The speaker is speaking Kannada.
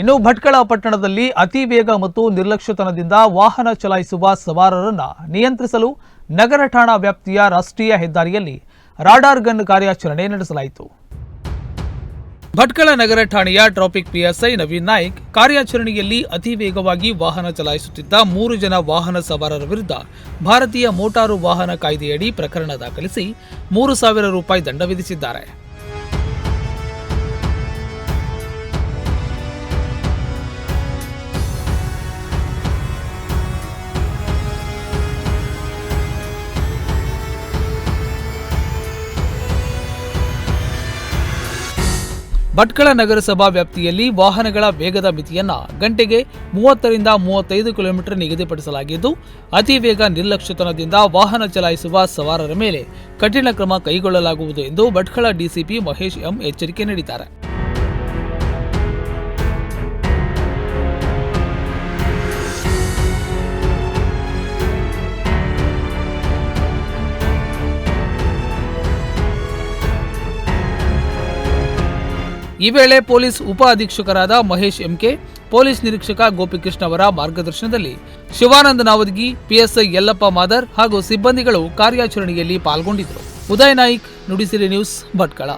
ಇನ್ನು ಭಟ್ಕಳ ಪಟ್ಟಣದಲ್ಲಿ ಅತಿ ವೇಗ ಮತ್ತು ನಿರ್ಲಕ್ಷ್ಯತನದಿಂದ ವಾಹನ ಚಲಾಯಿಸುವ ಸವಾರರನ್ನ ನಿಯಂತ್ರಿಸಲು ನಗರ ಠಾಣಾ ವ್ಯಾಪ್ತಿಯ ರಾಷ್ಟ್ರೀಯ ಹೆದ್ದಾರಿಯಲ್ಲಿ ರಾಡಾರ್ ಗನ್ ಕಾರ್ಯಾಚರಣೆ ನಡೆಸಲಾಯಿತು. ಭಟ್ಕಳ ನಗರ ಠಾಣೆಯ ಟ್ರಾಫಿಕ್ ಪಿಎಸ್ಐ ನವೀನ್ ನಾಯ್ಕ್ ಕಾರ್ಯಾಚರಣೆಯಲ್ಲಿ ಅತಿ ವೇಗವಾಗಿ ವಾಹನ ಚಲಾಯಿಸುತ್ತಿದ್ದ ಮೂರು ಜನ ವಾಹನ ಸವಾರರ ವಿರುದ್ಧ ಭಾರತೀಯ ಮೋಟಾರು ವಾಹನ ಕಾಯ್ದೆಯಡಿ ಪ್ರಕರಣ ದಾಖಲಿಸಿ ಮೂರು ಸಾವಿರ ರೂಪಾಯಿ ದಂಡ ವಿಧಿಸಿದ್ದಾರೆ. ಭಟ್ಕಳ ನಗರಸಭಾ ವ್ಯಾಪ್ತಿಯಲ್ಲಿ ವಾಹನಗಳ ವೇಗದ ಮಿತಿಯನ್ನ ಗಂಟೆಗೆ ಮೂವತ್ತರಿಂದ ಮೂವತ್ತೈದು ಕಿಲೋಮೀಟರ್ ನಿಗದಿಪಡಿಸಲಾಗಿದ್ದು, ಅತಿ ವೇಗ ನಿರ್ಲಕ್ಷ್ಯತನದಿಂದ ವಾಹನ ಚಲಾಯಿಸುವ ಸವಾರರ ಮೇಲೆ ಕಠಿಣ ಕ್ರಮ ಕೈಗೊಳ್ಳಲಾಗುವುದು ಎಂದು ಭಟ್ಕಳ ಡಿಸಿಪಿ ಮಹೇಶ್ ಎಂ ಎಚ್ಚರಿಕೆ ನೀಡಿದ್ದಾರೆ. ಈ ವೇಳೆ ಪೊಲೀಸ್ ಉಪ ಅಧೀಕ್ಷಕರಾದ ಮಹೇಶ್ ಎಂಕೆ, ಪೊಲೀಸ್ ನಿರೀಕ್ಷಕ ಗೋಪಿಕೃಷ್ಣ ಅವರ ಮಾರ್ಗದರ್ಶನದಲ್ಲಿ ಶಿವಾನಂದ ನಾವದಗಿ, ಪಿಎಸ್ಐ ಯಲ್ಲಪ್ಪ ಮಾದರ್ ಹಾಗೂ ಸಿಬ್ಬಂದಿಗಳು ಕಾರ್ಯಾಚರಣೆಯಲ್ಲಿ ಪಾಲ್ಗೊಂಡಿದ್ದರು. ಉದಯ್ ನಾಯ್ಕ್, ನುಡಿಸಿರಿ ನ್ಯೂಸ್ ಭಟ್ಕಳ.